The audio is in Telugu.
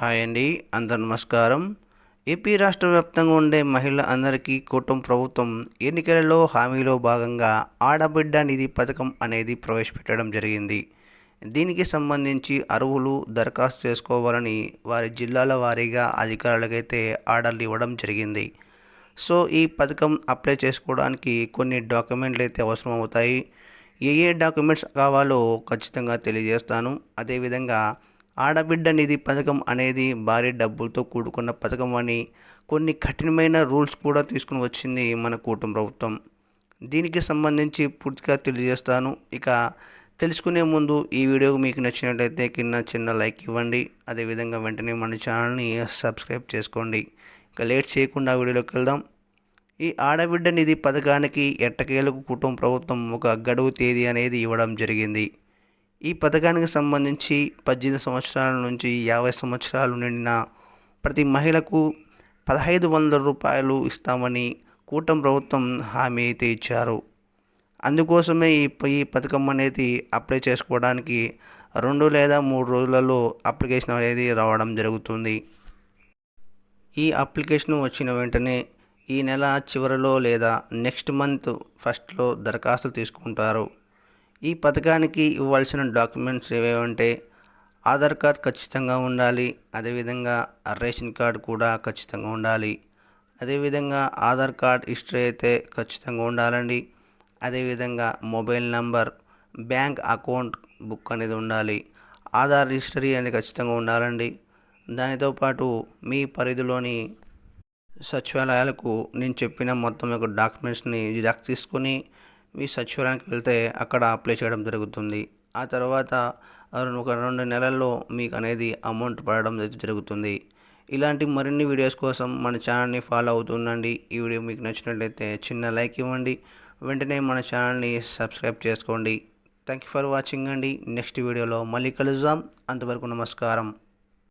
హాయ్ అండి అందరు నమస్కారం. ఏపీ రాష్ట్ర వ్యాప్తంగా ఉండే మహిళ అందరికీ కుటుంబ ప్రభుత్వం ఎన్నికలలో హామీలో భాగంగా ఆడబిడ్డ నిధి పథకం అనేది ప్రవేశపెట్టడం జరిగింది. దీనికి సంబంధించి అర్హులు దరఖాస్తు చేసుకోవాలని వారి జిల్లాల వారీగా అధికారులకైతే ఆర్డర్లు ఇవ్వడం జరిగింది. సో ఈ పథకం అప్లై చేసుకోవడానికి కొన్ని డాక్యుమెంట్లు అయితే అవసరం అవుతాయి ఏ ఏ డాక్యుమెంట్స్ కావాలో ఖచ్చితంగా తెలియజేస్తాను. అదేవిధంగా ఆడబిడ్డ నిధి పథకం అనేది భారీ డబ్బులతో కూడుకున్న పథకం అని కొన్ని కఠినమైన రూల్స్ కూడా తీసుకుని వచ్చింది మన కూటమి ప్రభుత్వం. దీనికి సంబంధించి పూర్తిగా తెలియజేస్తాను. ఇక తెలుసుకునే ముందు ఈ వీడియో మీకు నచ్చినట్లయితే కింద చిన్న లైక్ ఇవ్వండి. అదేవిధంగా వెంటనే మన ఛానల్ని సబ్స్క్రైబ్ చేసుకోండి. ఇక లేట్ చేయకుండా వీడియోలోకి వెళ్దాం. ఈ ఆడబిడ్డ నిధి పథకానికి ఎట్టకేలకు కుటుంబ ప్రభుత్వం ఒక గడువు తేదీ అనేది ఇవ్వడం జరిగింది. ఈ పథకానికి సంబంధించి పద్దెనిమిది సంవత్సరాల నుంచి యాభై సంవత్సరాలు నిండిన ప్రతి మహిళకు పదహైదు వందల రూపాయలు ఇస్తామని కూటమి ప్రభుత్వం హామీ అయితే ఇచ్చారు. అందుకోసమే ఈ ఈ పథకం అనేది అప్లై చేసుకోవడానికి రెండు లేదా మూడు రోజులలో అప్లికేషన్ అనేది రావడం జరుగుతుంది. ఈ అప్లికేషన్ వచ్చిన వెంటనే ఈ నెల చివరిలో లేదా నెక్స్ట్ మంత్ ఫస్ట్లో దరఖాస్తులు తీసుకుంటారు. ఈ పథకానికి ఇవ్వాల్సిన డాక్యుమెంట్స్ ఏవేవంటే ఆధార్ కార్డ్ ఖచ్చితంగా ఉండాలి అదేవిధంగా రేషన్ కార్డ్ కూడా ఖచ్చితంగా ఉండాలి అదేవిధంగా ఆధార్ కార్డ్ హిస్టరీ అయితే ఖచ్చితంగా ఉండాలండి అదేవిధంగా mobile number bank account book అనేది ఉండాలి ఆధార్ హిస్టరీ అనేది ఖచ్చితంగా ఉండాలండి. దానితో పాటు మీ పరిధిలోని సచివాలయాలకు నేను చెప్పిన మొత్తం యొక్క డాక్యుమెంట్స్ని జిరాక్స్ తీసుకొని మీ సచివాలయానికి వెళ్తే అక్కడ అప్లై చేయడం జరుగుతుంది. ఆ తర్వాత ఒక రెండు నెలల్లో మీకు అనేది అమౌంట్ పడడం జరుగుతుంది. ఇలాంటి మరిన్ని వీడియోస్ కోసం మన ఛానల్ని ఫాలో అవుతుండండి ఈ వీడియో మీకు నచ్చినట్లయితే చిన్న లైక్ ఇవ్వండి. వెంటనే మన ఛానల్ని సబ్స్క్రైబ్ చేసుకోండి. థ్యాంక్ యూ ఫర్ వాచింగ్ అండి. నెక్స్ట్ వీడియోలో మళ్ళీ కలుద్దాం. అంతవరకు నమస్కారం.